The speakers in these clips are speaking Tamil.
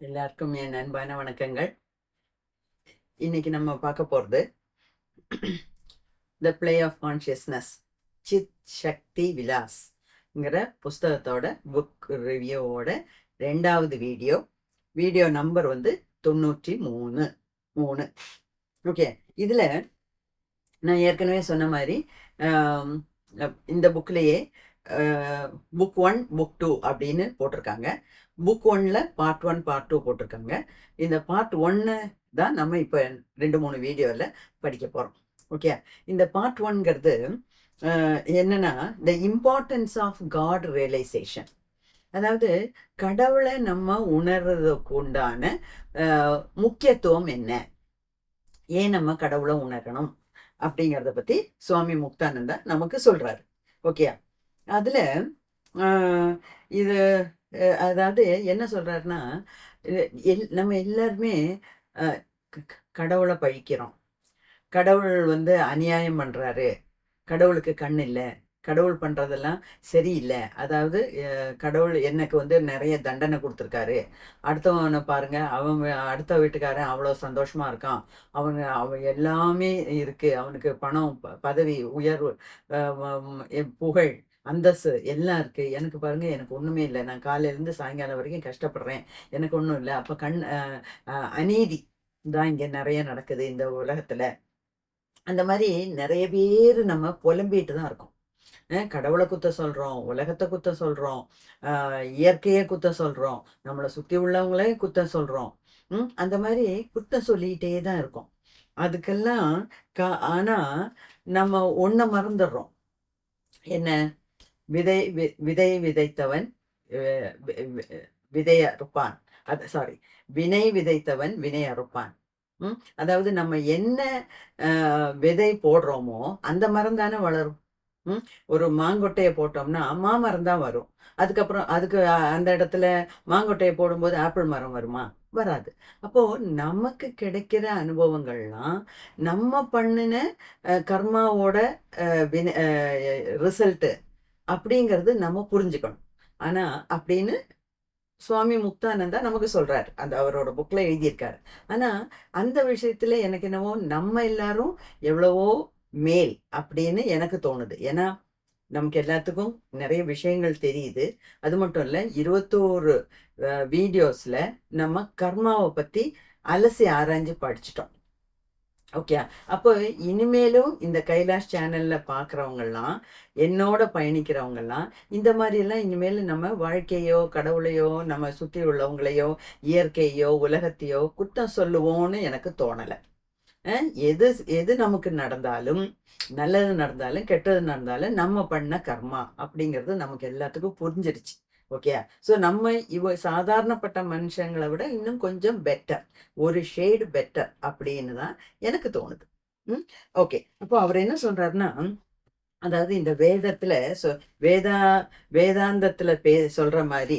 எல்லாருக்கும் என் அன்பான வணக்கங்கள். இன்னைக்கு நம்ம பார்க்க போகிறது the play of consciousness Chit Shakti விலாஸ்ங்கிற புஸ்தகத்தோட புக் ரிவ்யூவோட ரெண்டாவது வீடியோ வீடியோ நம்பர் வந்து தொண்ணூற்றி மூணு. மூணு. ஓகே இதில் நான் ஏற்கனவே சொன்ன மாதிரி இந்த புக்லேயே புக் ஒன் புக் டூ அப்படின்னு போட்டிருக்காங்க. புக் ஒன்ல பார்ட் ஒன் பார்ட் டூ போட்டிருக்காங்க. இந்த பார்ட் ஒன்னு தான் நம்ம இப்போ ரெண்டு மூணு வீடியோவில் படிக்க போகிறோம் ஓகே இந்த பார்ட் ஒன்ங்கிறது என்னன்னா the importance of God realization அதாவது கடவுளை நம்ம உணர்றதுக்கு உண்டான முக்கியத்துவம் என்ன? ஏன் நம்ம கடவுளை உணரணும்? அப்படிங்கிறத பற்றி சுவாமி முக்தானந்தா நமக்கு சொல்கிறாரு ஓகே அதில் இது அதாவது என்ன சொல்கிறாருன்னா எல் நம்ம எல்லாருமே கடவுளை பழிக்கிறோம். கடவுள் வந்து அநியாயம் பண்ணுறாரு கடவுளுக்கு கண் இல்லை. கடவுள் பண்ணுறதெல்லாம் சரியில்லை. அதாவது கடவுள் எனக்கு வந்து நிறைய தண்டனை கொடுத்துருக்காரு. அடுத்தவனை பாருங்கள் அவன் அடுத்த வீட்டுக்காரன் அவ்வளோ சந்தோஷமாக இருக்கான். அவங்க அவன் எல்லாமே இருக்குது அவனுக்கு பணம் ப- பதவி உயர்வு புகழ். அந்தஸ்து எல்லாம் இருக்குது எனக்கு பாருங்கள் எனக்கு ஒன்றுமே இல்லை. நான் காலையிலேருந்து சாயங்காலம் வரைக்கும் கஷ்டப்படுறேன். எனக்கு ஒன்றும் இல்லை. அப்போ கண் அநீதி தான் இங்கே நிறைய நடக்குது இந்த உலகத்தில். அந்த மாதிரி நிறைய பேர் நம்ம புலம்பிட்டு தான் இருக்கோம். கடவுளை குத்த சொல்கிறோம் உலகத்தை குத்த சொல்கிறோம் இயற்கையை குத்த சொல்கிறோம் நம்மளை சுற்றி உள்ளவங்களே குத்த சொல்கிறோம் அந்த மாதிரி குத்தம் சொல்லிக்கிட்டே தான் இருக்கோம். அதுக்கெல்லாம் கா ஆனால் நம்ம ஒன்றை மறந்துடுறோம். என்ன? விதை வி- விதை விதைத்தவன் விதை அறுப்பான். அது சாரி வினை விதைத்தவன் வினை அறுப்பான். ம் அதாவது நம்ம என்ன விதை போடுறோமோ அந்த மரம் தானே வளரும். ம் ஒரு மாங்கொட்டையை போட்டோம்னா மாமரம் தான் வரும். அதுக்கப்புறம் அதுக்கு அந்த இடத்துல மாங்கொட்டையை போடும்போது ஆப்பிள் மரம் வருமா? வராது. அப்போ நமக்கு கிடைக்கிற அனுபவங்கள்லாம் நம்ம பண்ணின கர்மாவோட கர்மாவோட ரிசல்ட்டு அப்படிங்கிறது நம்ம புரிஞ்சுக்கணும். ஆனால் அப்படின்னு சுவாமி முக்தானந்தா நமக்கு சொல்கிறார் அந்த அவரோட புக்கில் எழுதியிருக்காரு. ஆனால் அந்த விஷயத்தில் எனக்கு என்னவோ நம்ம எல்லாரும் எவ்வளவோ மேல் அப்படின்னு எனக்கு தோணுது. ஏன்னா நமக்கு எல்லாத்துக்கும் நிறைய விஷயங்கள் தெரியுது. அது மட்டும் இல்லை இருபத்தோரு வீடியோஸில் நம்ம கர்மாவை பற்றி அலசி ஆராய்ஞ்சு படிச்சிட்டோம். ஓகே அப்போ இனிமேலும் இந்த கைலாஷ் சேனலில் பார்க்குறவங்கெல்லாம் என்னோட பயணிக்கிறவங்கெல்லாம் இந்த மாதிரி எல்லாம் இனிமேல் நம்ம வாழ்க்கையோ கடவுளையோ நம்ம சுற்றி உள்ளவங்களையோ இயற்கையோ உலகத்தையோ குற்றம் சொல்லுவோன்னு எனக்கு தோணலை. எது எது நமக்கு நடந்தாலும் நல்லது நடந்தாலும் கெட்டது நடந்தாலும் நம்ம பண்ண கர்மா அப்படிங்கிறது நமக்கு எல்லாத்துக்கும் புரிஞ்சிருச்சு. ஓகே ஸோ நம்ம இவ சாதாரணப்பட்ட மனுஷங்களை விட இன்னும் கொஞ்சம் பெட்டர் ஒரு ஷேடு பெட்டர் அப்படின்னு தான் எனக்கு தோணுது. ம்? ஓகே அப்போ அவர் என்ன சொல்றாருன்னா அதாவது இந்த வேதத்துல சொ வேதா வேதாந்தத்துல பே சொல்ற மாதிரி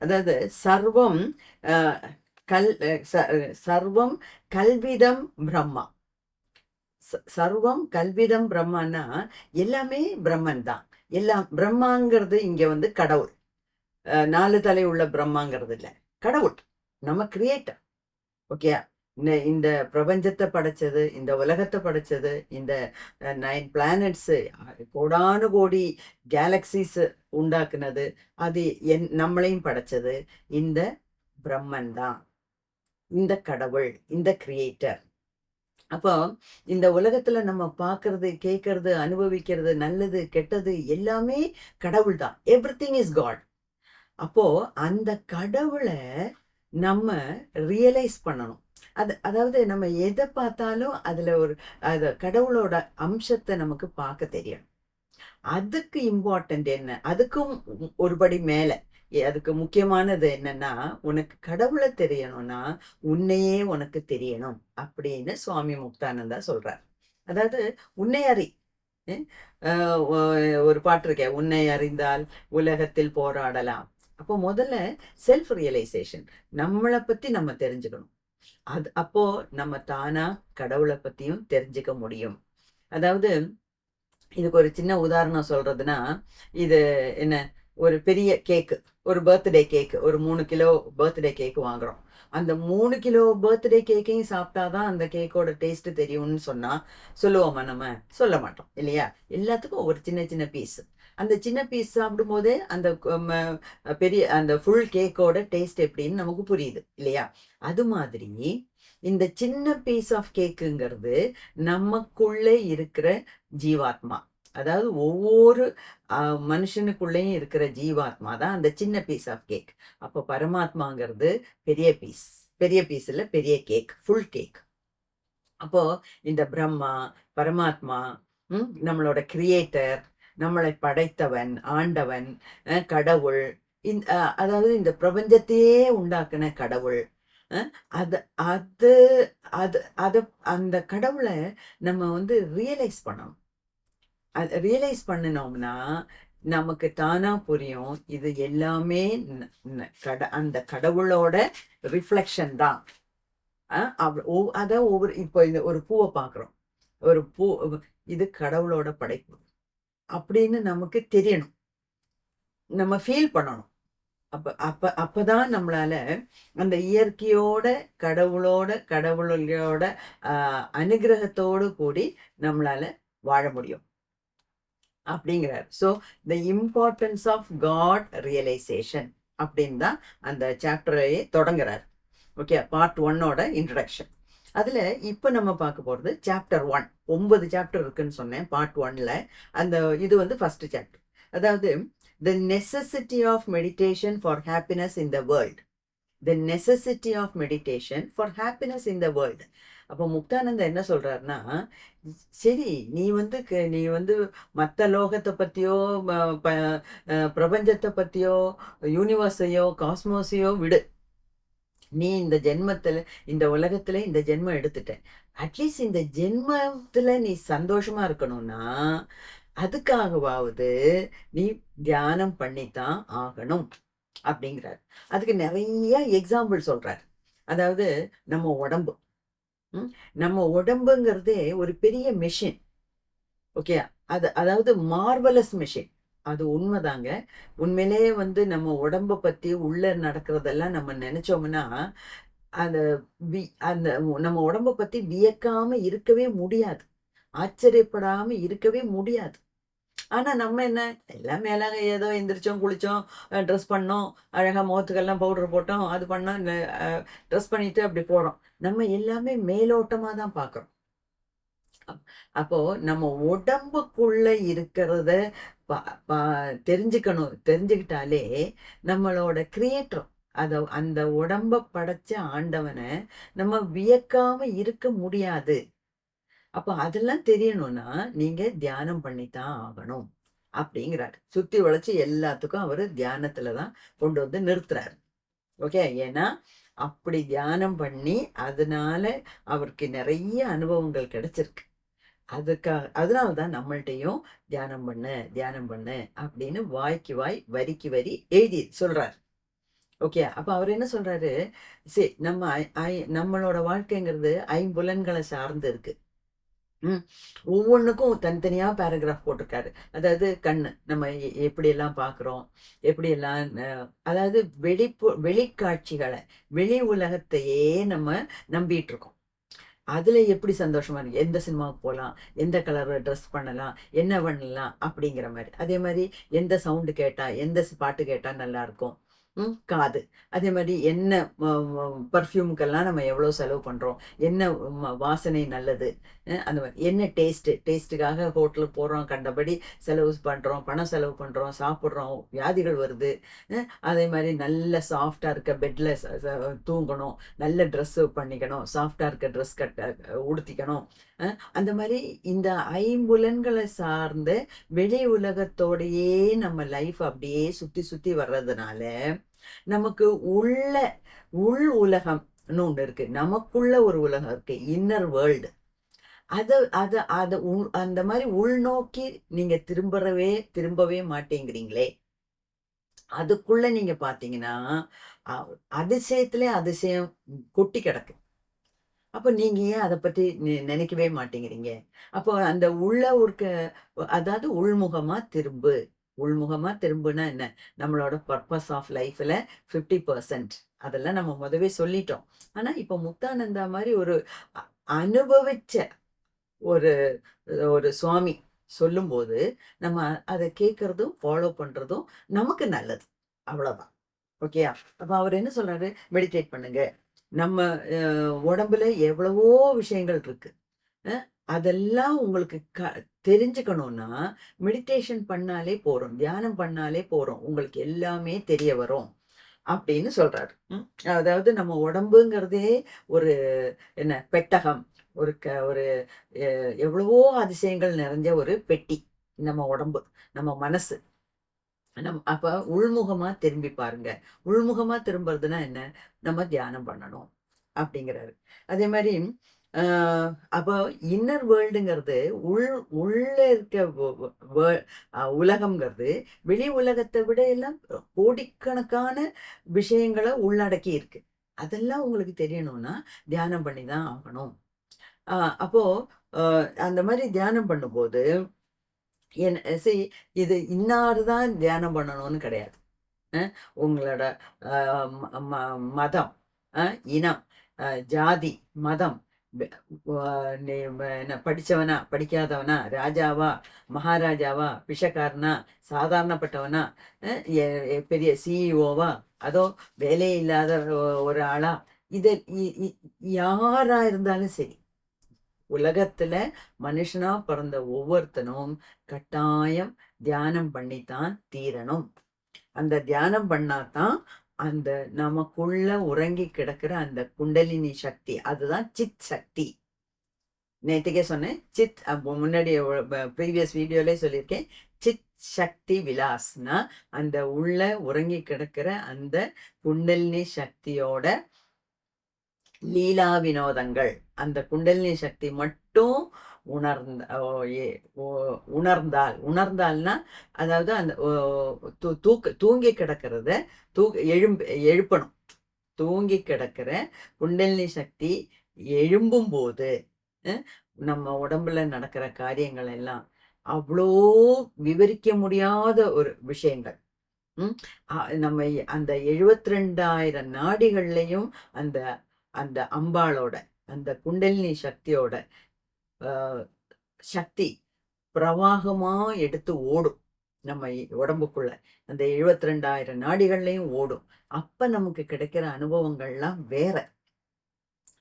அதாவது சர்வம் கல் ச- சர்வம் கல்விதம் பிரம்மா. சர்வம் கல்விதம் பிரம்மன்னா எல்லாமே பிரம்மன் தான். எல்லாம் பிரம்மாங்கிறது இங்க வந்து கடவுள். நாலு தலை உள்ள பிரம்மாங்கிறது இல்ல. கடவுள் நம்ம கிரியேட்டர் ஓகே இந்த இந்த பிரபஞ்சத்தை படைச்சது இந்த உலகத்தை படைச்சது இந்த நைன் பிளானட்ஸு கோடானு கோடி கேலக்சிஸ் உண்டாக்குனது அது என் நம்மளையும் படைச்சது. இந்த பிரம்மன் தான். இந்த கடவுள் இந்த கிரியேட்டர் அப்போ இந்த உலகத்துல நம்ம பார்க்கறது கேட்கறது அனுபவிக்கிறது நல்லது கெட்டது எல்லாமே கடவுள் தான். எவ்ரி திங் இஸ் காட் அப்போ அந்த கடவுளை நம்ம ரியலைஸ் பண்ணணும். அது அதாவது நம்ம எதை பார்த்தாலும் அதில் ஒரு அது கடவுளோட அம்சத்தை நமக்கு பார்க்க தெரியணும். அதுக்கு இம்பார்ட்டன்ட் என்ன? அதுக்கும் ஒருபடி மேலே. அதுக்கு முக்கியமானது என்னன்னா உனக்கு கடவுளை தெரியணும்னா உன்னையே உனக்கு தெரியணும் அப்படின்னு சுவாமி முக்தானந்தா சொல்றார். அதாவது உன்னை அறி. ஆஹ் ஒரு பாட்டு இருக்கேன் உன்னை அறிந்தால் உலகத்தில் போராடலாம். அப்போ முதல்ல செல்ஃப் ரியலைசேஷன் நம்மளை பத்தி நம்ம தெரிஞ்சுக்கணும். அது அப்போ நம்ம தானா கடவுளை பத்தியும் தெரிஞ்சுக்க முடியும். அதாவது இதுக்கு ஒரு சின்ன உதாரணம் சொல்றதுன்னா இது என்ன? ஒரு பெரிய கேக்கு ஒரு பர்த்டே கேக்கு ஒரு மூணு கிலோ பர்த்டே கேக்கு வாங்குறோம். அந்த மூணு கிலோ பர்த்டே கேக்கையும் சாப்பிட்டாதான் அந்த கேக்கோட டேஸ்ட் தெரியும்னு சொன்னா சொல்லுவோமா நம்ம? சொல்ல மாட்டோம் இல்லையா? எல்லாத்துக்கும் ஒரு சின்ன சின்ன பீஸ் அந்த சின்ன பீஸ் சாப்பிடும்போதே அந்த பெரிய அந்த ஃபுல் கேக்கோட டேஸ்ட் எப்படின்னு நமக்கு புரியுது இல்லையா? அது மாதிரி இந்த சின்ன பீஸ் ஆஃப் கேக்குங்கிறது நமக்குள்ளே இருக்கிற ஜீவாத்மா. அதாவது ஒவ்வொரு மனுஷனுக்குள்ளேயும் இருக்கிற ஜீவாத்மா தான் அந்த சின்ன பீஸ் ஆஃப் கேக் அப்போ பரமாத்மாங்கிறது பெரிய பீஸ் பெரிய பீஸில் பெரிய கேக் ஃபுல் கேக் அப்போ இந்த பிரம்மா பரமாத்மா நம்மளோட கிரியேட்டர் நம்மளை படைத்தவன் ஆண்டவன் அஹ், கடவுள். இந்த அதாவது இந்த பிரபஞ்சத்தையே உண்டாக்குன கடவுள். அது அது அது அதை அந்த கடவுளை நம்ம வந்து ரியலைஸ் பண்ணணும். அது ரியலைஸ் பண்ணினோம்னா நமக்கு தானா புரியும். இது எல்லாமே கட அந்த கடவுளோட ரிஃப்ளெக்ஷன் தான். அஹ் ஒவ்- ஒவ்வொரு இப்போ இந்த ஒரு பூவை பார்க்குறோம். ஒரு பூ இது கடவுளோட படைப்பு. அப்படின்னு நமக்கு தெரியணும். நம்ம ஃபீல் பண்ணணும். அப்போ அப்போ அப்போ தான் நம்மளால அந்த இயற்கையோட கடவுளோட கடவுளோட அனுகிரகத்தோடு கூடி நம்மளால வாழ முடியும். அப்படிங்கிறார். So the importance of God realization அப்படின்னு தான் அந்த சாப்டரையே தொடங்குறார். ஓகே பார்ட் ஒன்னோட இன்ட்ரடக்ஷன் அதில் இப்போ நம்ம பார்க்க போகிறது சாப்டர் ஒன் ஒன்பது சாப்டர் இருக்குன்னு சொன்னேன் பார்ட் ஒன்ல அந்த இது வந்து ஃபர்ஸ்ட் சாப்டர் அதாவது the necessity of meditation for happiness in the world the necessity of meditation for happiness in the world அப்போ முக்தானந்தா என்ன சொல்றாருன்னா சரி நீ வந்து க- நீ வந்து மற்ற லோகத்தை பற்றியோ ப- பிரபஞ்சத்தை பற்றியோ யூனிவர்ஸையோ காஸ்மோஸையோ விடு. நீ இந்த ஜென்மத்தில் இந்த உலகத்துல இந்த ஜென்மம் எடுத்துட்டேன் அட்லீஸ்ட் இந்த ஜென்மத்தில் நீ சந்தோஷமா இருக்கணும்னா அதுக்காகவாவது நீ தியானம் பண்ணித்தான் ஆகணும் அப்படிங்கிறார். அதுக்கு நிறைய எக்ஸாம்பிள் சொல்கிறார் அதாவது நம்ம உடம்பு. ம், நம்ம உடம்புங்கிறதே ஒரு பெரிய மெஷின் ஓகே அது அதாவது மார்வலஸ் மெஷின் அது உண்மைதாங்க. உண்மையிலேயே வந்து நம்ம உடம்ப பத்தி உள்ள நடக்கிறதெல்லாம் நம்ம நினைச்சோம்னா அந்த வி அந்த நம்ம உடம்ப பத்தி வியக்காம இருக்கவே முடியாது. ஆச்சரியப்படாம இருக்கவே முடியாது. ஆனா நம்ம என்ன? எல்லாம் மேலாக ஏதோ எந்திரிச்சோம் குளிச்சோம் ட்ரெஸ் பண்ணோம் அழகா முகத்துக்கெல்லாம் பவுடர் போட்டோம் அது பண்ணோம் ட்ரெஸ் பண்ணிட்டு அப்படி போறோம். நம்ம எல்லாமே மேலோட்டமாக தான் பார்க்குறோம். அப்போ நம்ம உடம்புக்குள்ள இருக்கிறத தெரிஞ்சுக்கணும் தெரிஞ்சுக்கிட்டாலே நம்மளோட கிரியேட்டர் அதை அந்த உடம்ப படைச்ச ஆண்டவனை நம்ம வியக்காம இருக்க முடியாது. அப்போ அதெல்லாம் தெரியணும்னா நீங்க தியானம் பண்ணித்தான் ஆகணும் அப்படிங்கிறாரு. சுத்தி உழைச்சி எல்லாத்துக்கும் அவர் தியானத்துல தான் கொண்டு வந்து நிறுத்துறாரு. ஓகே? ஏன்னா அப்படி தியானம் பண்ணி அதனால அவருக்கு நிறைய அனுபவங்கள் கிடைச்சிருக்கு. அதுக்காக அதனால தான் நம்மள்ட்டையும் தியானம் பண்ணு தியானம் பண்ணு அப்படின்னு வாய்க்கு வாய் வரிக்கு வரி எழுதி சொல்கிறார் ஓகே அப்போ அவர் என்ன சொல்கிறாரு சரி நம்ம ஐ- ஐ- நம்மளோட வாழ்க்கைங்கிறது ஐம்புலன்களை சார்ந்து இருக்குது ம் ஒவ்வொன்றுக்கும் தனித்தனியாக பேராகிராஃப் போட்டிருக்காரு. அதாவது கண் நம்ம எப்படியெல்லாம் பார்க்குறோம் எப்படியெல்லாம் அதாவது வெளிப்பு வெளிக்காட்சிகளை வெளி உலகத்தையே நம்ம நம்பிட்டு இருக்கோம் அதில் எப்படி சந்தோஷமாக இருக்கு? எந்த சினிமாவுக்கு போகலாம் எந்த கலரில் ட்ரெஸ் பண்ணலாம்? என்ன பண்ணலாம்? அப்படிங்கிற மாதிரி. அதே மாதிரி எந்த சவுண்டு கேட்டால் எந்த ஸ் பாட்டு கேட்டால் நல்லாயிருக்கும் ம் காது. அதே மாதிரி என்ன பர்ஃப்யூமுக்கெல்லாம் நம்ம எவ்வளோ செலவு பண்ணுறோம் என்ன வாசனை நல்லது? அந்த மாதிரி. என்ன டேஸ்ட்டு டேஸ்ட்டுக்காக ஹோட்டலுக்கு போகிறோம் கண்டபடி செலவு பண்ணுறோம் பணம் செலவு பண்ணுறோம் சாப்பிட்றோம் வியாதிகள் வருது. அதே மாதிரி நல்ல சாஃப்டாக இருக்க பெட்டில் தூங்கணும் நல்ல ட்ரெஸ்ஸு பண்ணிக்கணும் சாஃப்டாக இருக்க ட்ரெஸ் கட்ட உடுத்திக்கணும். அந்த மாதிரி இந்த ஐம்புலன்களை சார்ந்த வெளி உலகத்தோடையே நம்ம லைஃப் அப்படியே சுற்றி சுற்றி வர்றதுனால நமக்கு உள்ள உள் உலகம்னு ஒன்று இருக்குது நமக்குள்ள ஒரு உலகம் இருக்குது இன்னர் வேர்ல்டு அதை அதை அதை உள் அந்த மாதிரி உள்நோக்கி நீங்க திரும்பவே திரும்பவே மாட்டேங்கிறீங்களே. அதுக்குள்ள நீங்க பாத்தீங்கன்னா அதிசயத்திலே அதிசயம் கொட்டி கிடக்கு. அப்போ நீங்க ஏன் அதை பத்தி நி- நினைக்கவே மாட்டேங்கிறீங்க? அப்போ அந்த உள்ள இருக்க அதாவது உள்முகமா திரும்பு. உள்முகமா திரும்புனா என்ன? நம்மளோட பர்பஸ் ஆஃப் லைஃப்ல ஃபிஃப்டி பர்சன்ட். அதெல்லாம் நம்ம முதவே சொல்லிட்டோம். ஆனா இப்போ முக்தானந்தா மாதிரி ஒரு அனுபவிச்ச ஒரு ஒரு சுவாமி சொல்லும்போது நம்ம அதை கேட்குறதும் ஃபாலோ பண்ணுறதும் நமக்கு நல்லது. அவ்வளோதான் ஓகேயா? அப்போ அவர் என்ன சொல்றாரு? மெடிடேட் பண்ணுங்க. நம்ம உடம்புல எவ்வளவோ விஷயங்கள் இருக்கு. அதெல்லாம் உங்களுக்கு க தெரிஞ்சுக்கணும்னா மெடிடேஷன் பண்ணாலே போகிறோம் தியானம் பண்ணாலே போகிறோம் உங்களுக்கு எல்லாமே தெரிய வரும் அப்படின்னு சொல்றாரு. அதாவது நம்ம உடம்புங்கிறதே ஒரு என்ன பெட்டகம். ஒரு க ஒரு அஹ், எவ்வளவோ அதிசயங்கள் நிறைஞ்ச ஒரு பெட்டி நம்ம உடம்பு நம்ம மனசு. நம் அப்ப உள்முகமா திரும்பி பாருங்க. உள்முகமா திரும்புறதுன்னா என்ன? நம்ம தியானம் பண்ணணும் அப்படிங்கிறாரு. அதே மாதிரி ஆஹ் அப்போ இன்னர் வேர்ல்டுங்கிறது உள் உள்ள இருக்க வ- வ- வே- உலகம்ங்கிறது வெளி உலகத்தை விட எல்லாம் கோடிக்கணக்கான விஷயங்களை உள்ளடக்கி இருக்கு. அதெல்லாம் உங்களுக்கு தெரியணும்னா தியானம் பண்ணி தான் ஆகணும். அப்போ அந்த மாதிரி தியானம் பண்ணும்போது என் சரி இது இன்னாருதான் தியானம் பண்ணணும்னு கிடையாது. உங்களோட ஆஹ் ம- மதம் இனம் ஜாதி மதம் என்ன படிச்சவனா படிக்காதவனா ராஜாவா மகாராஜாவா பிஷக்காரனா சாதாரணப்பட்டவனா எ- பெரிய சிஇஓவா அதோ வேலையே இல்லாத ஒரு ஆளா இது இ- இ- யாரா இருந்தாலும் சரி உலகத்துல மனுஷனா பிறந்த ஒவ்வொருத்தனும் கட்டாயம் தியானம் பண்ணித்தான் தீரணும். அந்த தியானம் பண்ணாதான் அந்த நமக்குள்ள உறங்கி கிடக்கிற அந்த குண்டலினி சக்தி அதுதான் சித் சக்தி. நேற்றுக்கே சொன்னேன் சித் அப்போ முன்னாடி ப்ரீவியஸ் வீடியோலே சொல்லியிருக்கேன். சித் சக்தி விலாஸ்னா அந்த உள்ள உறங்கி கிடக்கிற அந்த குண்டலினி சக்தியோட லீலா வினோதங்கள் அந்த குண்டலினி சக்தி மட்டும் உணர்ந்த ஓ, உணர்ந்தால். உணர்ந்தால்னா அதாவது அந்த ஓ, தூ- தூக்க தூங்கி கிடக்கிறத தூக்க எழும்பு எழுப்பணும். தூங்கி கிடக்கிற குண்டலினி சக்தி எழும்பும் போது நம்ம உடம்புல நடக்கிற காரியங்கள் எல்லாம் அவ்வளோ விவரிக்க முடியாத ஒரு விஷயங்கள். நம்ம அந்த எழுபத்தி ரெண்டாயிரம் நாடிகள்லையும் அந்த அந்த அம்பாளோட அந்த குண்டலினி சக்தியோட ஆஹ், சக்தி பிரவாகமாக எடுத்து ஓடும். நம்ம உடம்புக்குள்ள அந்த எழுபத்தி ரெண்டாயிரம் நாடிகள்லையும் ஓடும். அப்போ நமக்கு கிடைக்கிற அனுபவங்கள்லாம் வேற.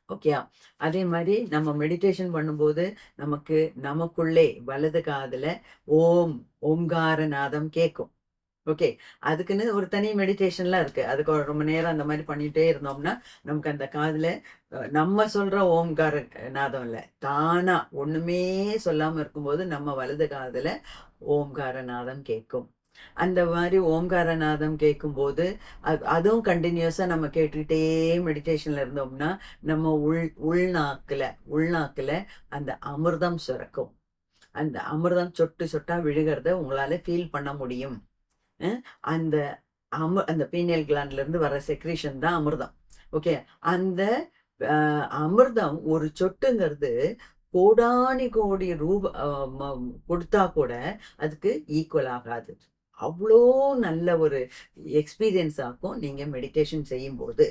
ஓகே அதே மாதிரி நம்ம மெடிடேஷன் பண்ணும்போது நமக்கு நமக்குள்ளே வலது காதில் ஓம் ஓம்கார நாதம் கேட்கும் ஓகே. அதுக்குன்னு ஒரு தனி மெடிடேஷன்லாம் இருக்குது அதுக்கு ரொம்ப நேரம் அந்த மாதிரி பண்ணிகிட்டே இருந்தோம்னா நமக்கு அந்த காதில் நம்ம சொல்கிற ஓம்கார நாதம் இல்லை தானாக ஒன்றுமே சொல்லாமல் இருக்கும்போது நம்ம வலது காதில் ஓம்கார நாதம் கேட்கும். அந்த மாதிரி ஓம்கார நாதம் கேட்கும்போது அது அதுவும் கண்டினியூஸாக நம்ம கேட்டுக்கிட்டே மெடிடேஷனில் இருந்தோம்னா நம்ம உள் உள்நாக்கில் உள்நாக்கில் அந்த அமிர்தம் சுரக்கும். அந்த அமிர்தம் சொட்டு சொட்டாக விழுகிறத உங்களால் ஃபீல் பண்ண முடியும். அந்த அம அந்த பீனியல் கிளாண்ட்ல இருந்து வர செக்ரீஷன் தான் அமிர்தம். ஓகே அந்த அமிர்தம் ஒரு சொட்டுங்கிறது கோடானி கோடி ரூப ம- கொடுத்தா கூட அதுக்கு ஈக்குவல் ஆகாது. அவ்வளோ நல்ல ஒரு எக்ஸ்பீரியன்ஸ் ஆகும் நீங்க மெடிடேஷன் செய்யும்போது.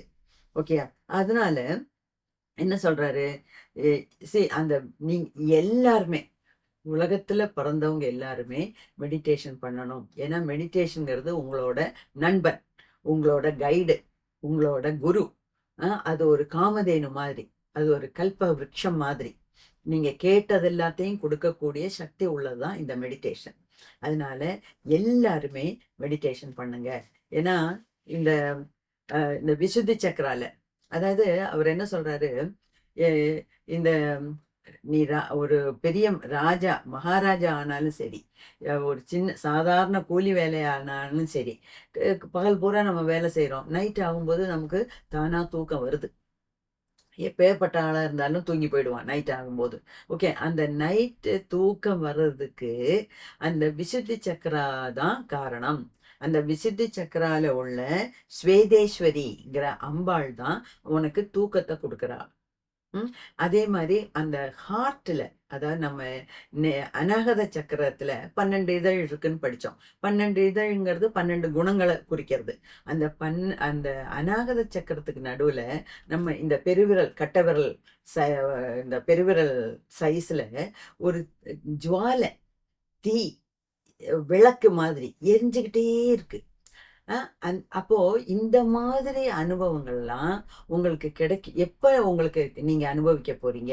ஓகே அதனால என்ன சொல்றாரு? சி அந்த நீ எல்லாருமே உலகத்துல பிறந்தவங்க எல்லாருமே மெடிடேஷன் பண்ணணும். ஏன்னா மெடிடேஷனுங்கிறது உங்களோட நண்பன் உங்களோட கைடு உங்களோட குரு. அது ஒரு காமதேனு மாதிரி அது ஒரு கல்ப விருட்சம் மாதிரி. நீங்க கேட்டது எல்லாத்தையும் கொடுக்கக்கூடிய சக்தி உள்ளதுதான் இந்த மெடிடேஷன் அதனால எல்லாருமே மெடிடேஷன் பண்ணுங்க. ஏன்னா இந்த இந்த விசுத்தி சக்கரால அதாவது அவர் என்ன சொல்றாரு? இந்த நீ ரா- ஒரு பெரிய ராஜா மகாராஜா ஆனாலும் சரி ஒரு சின்ன சாதாரண கூலி வேலையானாலும் சரி பகல் பூரா நம்ம வேலை செய்கிறோம் நைட் ஆகும்போது நமக்கு தானா தூக்கம் வருது. எப்பேற்பட்ட ஆளா இருந்தாலும் தூங்கி போயிடுவான் நைட் ஆகும்போது. ஓகே அந்த நைட்டு தூக்கம் வர்றதுக்கு அந்த விசுத்தி சக்கரா தான் காரணம். அந்த விசுத்தி சக்கரால உள்ள ஸ்வேதேஸ்வரிங்கிற அம்பாள் தான் உனக்கு தூக்கத்தை கொடுக்குறாள் அதே மாதிரி அந்த ஹார்ட்டில் அதாவது நம்ம அநாகத சக்கரத்தில் பன்னெண்டு இதழ் இருக்குன்னு படித்தோம் பன்னெண்டு இதழ்ங்கிறது பன்னெண்டு குணங்களை குறிக்கிறது. அந்த பன் அந்த அநாகத சக்கரத்துக்கு நடுவில் நம்ம இந்த பெருவிரல், கட்டவிரல் ச இந்த பெருவிரல் சைஸில் ஒரு ஜுவாலை, தீ, விளக்கு மாதிரி எரிஞ்சுக்கிட்டே இருக்குது அந் அப்போ இந்த மாதிரி அனுபவங்கள்லாம் உங்களுக்கு கிடைக்க எப்ப உங்களுக்கு நீங்க அனுபவிக்க போறீங்க?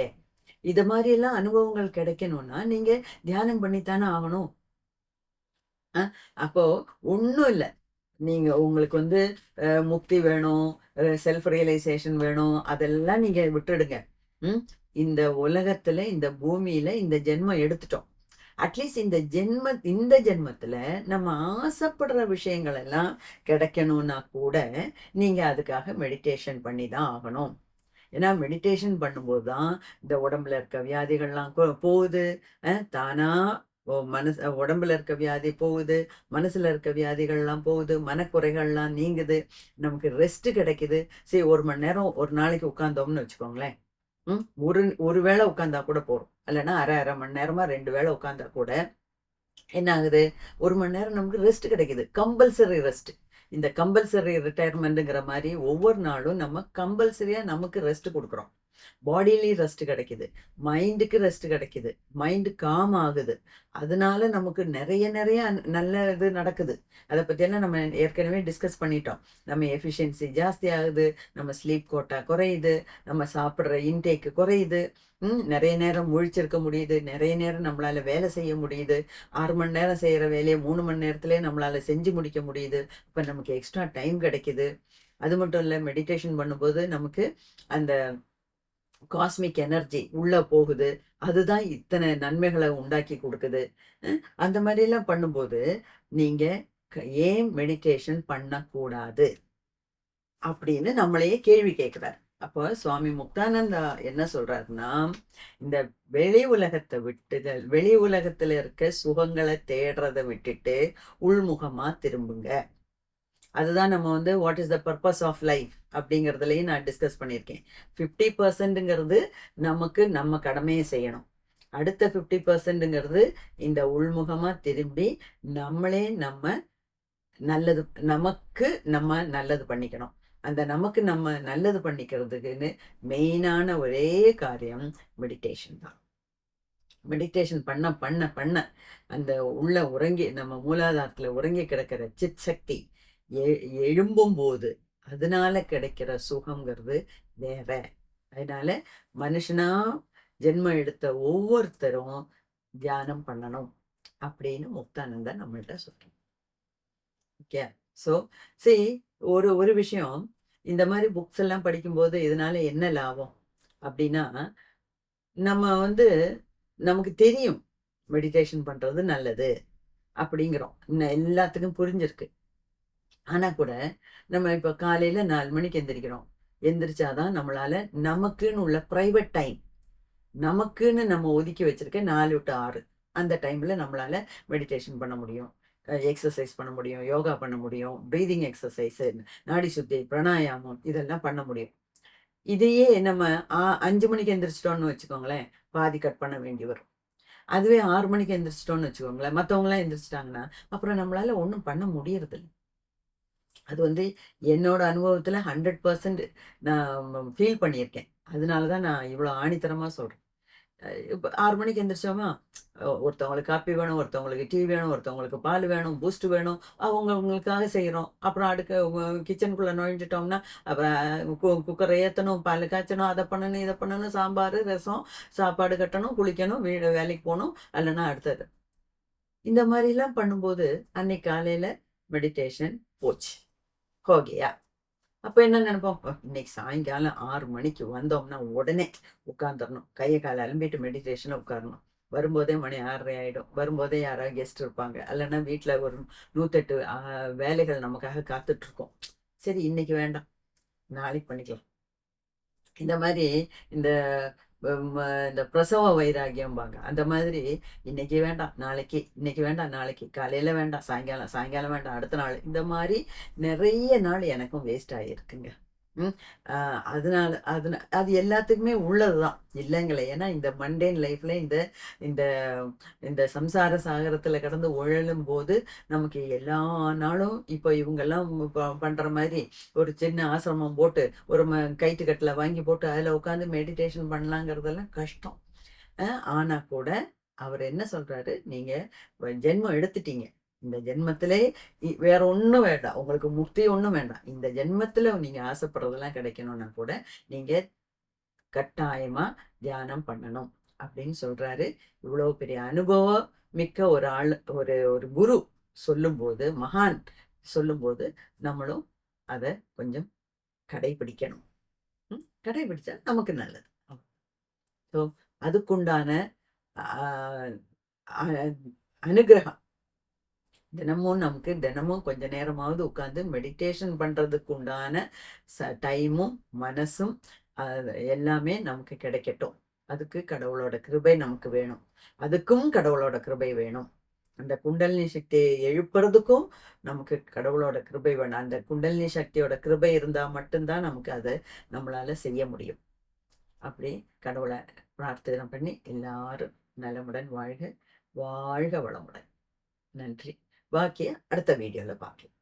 மாதிரி எல்லாம் அனுபவங்கள் கிடைக்கணும்னா, நீங்க தியானம் பண்ணி தானே ஆகணும். அ அப்போ ஒன்றும் இல்லை நீங்க உங்களுக்கு வந்து முக்தி வேணும், செல்ஃப் ரியலைசேஷன் வேணும், அதெல்லாம் நீங்க விட்டுடுங்க. ம். இந்த உலகத்துல, இந்த பூமியில இந்த ஜென்மம் எடுத்துட்டோம். அட்லீஸ்ட் இந்த ஜென்ம இந்த ஜென்மத்தில் நம்ம ஆசைப்படுற விஷயங்கள் எல்லாம் கிடைக்கணும்னா கூட, நீங்கள் அதுக்காக மெடிடேஷன் பண்ணி தான் ஆகணும். ஏன்னா மெடிடேஷன் பண்ணும்போது தான் இந்த உடம்புல இருக்க வியாதிகள்லாம் போகுது. தானாக தானா மனசு உடம்புல இருக்க வியாதி போகுது. மனசுல இருக்க வியாதிகள்லாம் போகுது. மனக்குறைகள்லாம் நீங்குது. நமக்கு ரெஸ்ட் கிடைக்குது. சரி ஒரு மணி நேரம் ஒரு நாளைக்கு உட்காந்தோம்னு வச்சுக்கோங்களேன். ம். ஒரு ஒரு வேளை உட்கார்ந்தா கூட போகிறோம் இல்லைன்னா அரை அரை மணி நேரமா ரெண்டு வேளை உட்கார்ந்தா கூட என்ன ஆகுது? ஒரு மணி நேரம் நமக்கு ரெஸ்ட் கிடைக்குது. Compulsory rest. இந்த கம்பல்சரி ரிட்டையர்மெண்ட்டுங்கிற மாதிரி ஒவ்வொரு நாளும் நம்ம கம்பல்சரியா நமக்கு ரெஸ்ட் கொடுக்குறோம் பாடியிலையும் ரெஸ்ட் கிடைக்குது. மைண்டுக்கு ரெஸ்ட் கிடைக்குது. மைண்ட் காம் ஆகுது. அதனால நமக்கு நிறைய நிறைய நல்ல இது நடக்குது. அதை பற்றியெல்லாம் நம்ம ஏற்கனவே டிஸ்கஸ் பண்ணிட்டோம். நம்ம எஃபிஷியன்சி ஜாஸ்தி ஆகுது. நம்ம ஸ்லீப் கோட்டா குறையுது. நம்ம சாப்பிட்ற இன்டேக் குறையுது. நிறைய நேரம் முழிச்சிருக்க முடியுது. நிறைய நேரம் நம்மளால வேலை செய்ய முடியுது. ஆறு மணி நேரம் செய்யற வேலையை மூணு மணி நேரத்திலேயே நம்மளால செஞ்சு முடிக்க முடியுது. இப்போ நமக்கு எக்ஸ்ட்ரா டைம் கிடைக்குது. அது மட்டும் இல்லை மெடிடேஷன் பண்ணும்போது நமக்கு அந்த காஸ்மிக் எனர்ஜி உள்ளே போகுது. அதுதான் இத்தனை நன்மைகளை உண்டாக்கி கொடுக்குது அந்த மாதிரிலாம் பண்ணும்போது, நீங்கள் க ஏன் மெடிடேஷன் பண்ணக்கூடாது? அப்படின்னு நம்மளையே கேள்வி கேட்குறாரு அப்போ சுவாமி முக்தானந்தா என்ன சொல்றாருன்னா, இந்த வெளி உலகத்தை விட்டுதல் வெளி உலகத்துல இருக்க சுகங்களை தேடுறத விட்டுட்டு, உள்முகமா திரும்புங்க. அதுதான் நம்ம வந்து what is the purpose of life அப்படிங்கிறதுலையும் நான் டிஸ்கஸ் பண்ணியிருக்கேன். ஃபிஃப்டி பர்சன்ட்டுங்கிறது நமக்கு நம்ம கடமையை செய்யணும். அடுத்த ஃபிஃப்டி பர்சன்ட்டுங்கிறது இந்த உள்முகமாக திரும்பி, நம்மளே நம்ம நல்லது நமக்கு நம்ம நல்லது பண்ணிக்கணும். அந்த நமக்கு நம்ம நல்லது பண்ணிக்கிறதுக்குன்னு மெயினான ஒரே காரியம் மெடிடேஷன் தான். மெடிடேஷன் பண்ண பண்ண பண்ண, அந்த உள்ள உறங்கி நம்ம மூலாதாரத்தில் உறங்கி கிடக்கிற சித் சக்தி எ எழும்பும்போது, அதனால கிடைக்கிற சுகங்கிறது வேற. அதனால மனுஷனா ஜென்மம் எடுத்த ஒவ்வொருத்தரும் தியானம் பண்ணணும். அப்படின்னு முக்தானந்தா நம்மள்ட்ட சொல்றோம் ஓகே. ஸோ சரி ஒரு ஒரு விஷயம் இந்த மாதிரி புக்ஸ் எல்லாம் படிக்கும்போது இதனால என்ன லாபம்? அப்படின்னா, நம்ம வந்து நமக்கு தெரியும். மெடிடேஷன் பண்றது நல்லது. அப்படிங்கிறோம். இன்னும் எல்லாத்துக்கும் புரிஞ்சிருக்கு. ஆனா கூட, நம்ம இப்போ காலையில நாலு மணிக்கு எந்திரிக்கிறோம். எந்திரிச்சாதான் நம்மளால நமக்குன்னு உள்ள பிரைவேட் டைம். நமக்குன்னு நம்ம ஒதுக்கி வச்சிருக்க நாலு டு ஆறு அந்த டைம்ல நம்மளால மெடிடேஷன் பண்ண முடியும். எக்ஸசைஸ் பண்ண முடியும். யோகா பண்ண முடியும். ப்ரீதிங் எக்ஸசைஸ் நாடி சுத்தி, பிராணாயாமம் இதெல்லாம் பண்ண முடியும். இதையே நம்ம அஞ்சு மணிக்கு எந்திரிச்சிட்டோம்னு வச்சுக்கோங்களேன், பாதி கட் பண்ண வேண்டி வரும். அதுவே ஆறு மணிக்கு எந்திரிச்சிட்டோம்னு வச்சுக்கோங்களேன், மற்றவங்களாம் எந்திரிச்சிட்டாங்கன்னா அப்புறம் நம்மளால ஒன்றும் பண்ண முடியறதில்ல. அது வந்து என்னோட அனுபவத்தில் ஹண்ட்ரட் பர்சன்ட் நான் ஃபீல் பண்ணியிருக்கேன். அதனால தான் நான் இவ்வளோ ஆணித்தரமாக சொல்கிறேன் இப்போ ஆறு மணிக்கு எந்திரிச்சோமா, ஒருத்தவங்களுக்கு காப்பி வேணும், ஒருத்தவங்களுக்கு டீ வேணும், ஒருத்தவங்களுக்கு பால் வேணும், பூஸ்ட் வேணும். அவங்கவங்களுக்காக செய்கிறோம் அப்புறம் அடுக்க கிச்சனுக்குள்ளே நுழைஞ்சிட்டோம்னா அப்புறம் கு ஏற்றணும் பால் காய்ச்சணும், அதை பண்ணணும், இதை பண்ணணும், சாம்பார் ரசம், சாப்பாடு கட்டணும், குளிக்கணும், வீடு வேலைக்கு போகணும் இல்லைன்னா அடுத்தது. இந்த மாதிரிலாம் பண்ணும்போது, அன்னைக்கு காலையில் மெடிடேஷன் போச்சு. ஹோ கயா. அப்ப என்ன நினைப்போம் இன்னைக்கு சாயங்காலம் ஆறு மணிக்கு வந்தோம்னா, உடனே உட்காந்துடணும் கையை காலை அலம்பிட்டு மெடிடேஷனில் உட்காரணும். வரும்போதே மணி 6:30 ஆயிடும். வரும்போதே யாராவது கெஸ்ட் இருப்பாங்க. இல்லைன்னா வீட்டில் ஒரு நூற்றெட்டு வேலைகள் நமக்காக காத்துட்ருக்கோம் சரி இன்னைக்கு வேண்டாம். நாளைக்கு பண்ணிக்கலாம். இந்த மாதிரி இந்த இந்த பிரசவ வைராகியம்பாங்க அந்த மாதிரி இன்னைக்கு வேண்டாம், நாளைக்கு, இன்னைக்கு வேண்டாம், நாளைக்கு, காலையில் வேண்டாம், சாயங்காலம், சாயங்காலம் வேண்டாம், அடுத்த நாள். இந்த மாதிரி நிறைய நாள் எனக்கும் வேஸ்ட் ஆகிருக்குங்க ம். அ அதனால அது எல்லாத்துக்குமே உள்ளது தான். இல்லைங்களே ஏன்னா இந்த மண்டேன் லைஃப்ல இந்த இந்த இந்த சம்சார சாகரத்தில் கடந்து உழலும் போது நமக்கு எல்லா நாளும் இப்போ இவங்கெல்லாம் ப பண்ற மாதிரி ஒரு சின்ன ஆசிரமம் போட்டு, ஒரு ம கைட்டு கட்டில் வாங்கி போட்டு, அதில் உட்காந்து மெடிடேஷன் பண்ணலாங்கிறதெல்லாம் கஷ்டம். ஆனால் கூட, அவர் என்ன சொல்றாரு, "நீங்க ஜென்மம் எடுத்துட்டீங்க. இந்த ஜென்மத்திலே இ வேற ஒண்ணும் வேண்டாம். உங்களுக்கு முக்தி ஒண்ணும் வேண்டாம். இந்த ஜென்மத்தில் நீங்க ஆசைப்படுறதெல்லாம் கிடைக்கணும்னா கூட, நீங்க கட்டாயமா தியானம் பண்ணணும்." அப்படின்னு சொல்றாரு. இவ்வளோ பெரிய அனுபவம் மிக்க ஒரு ஆள், ஒரு ஒரு குரு சொல்லும்போது, மகான் சொல்லும்போது, நம்மளும் அத கொஞ்சம் கடைபிடிக்கணும். கடைபிடிச்சா நமக்கு நல்லது. ஸோ, அதுக்குண்டான அனுகிரகம் அ தினமும் நமக்கு தினமும் கொஞ்ச நேரமாவது உட்காந்து மெடிடேஷன் பண்ணுறதுக்கு உண்டான ச டைமும், மனசும் எல்லாமே நமக்கு கிடைக்கட்டும். அதுக்கு கடவுளோட கிருபை நமக்கு வேணும். அதுக்கும் கடவுளோட கிருபை வேணும். அந்த குண்டலினி சக்தியை எழுப்புறதுக்கும் நமக்கு கடவுளோட கிருபை வேணும். அந்த குண்டலினி சக்தியோட கிருபை இருந்தால் மட்டும்தான் நமக்கு அதை நம்மளால் செய்ய முடியும். அப்படி கடவுளை பிரார்த்தனை பண்ணி எல்லாரும் நலமுடன் வாழ்க. வாழ்க வளமுடன். நன்றி. பாக்கிய அடுத்த வீடியோவில் பார்க்கலாம்.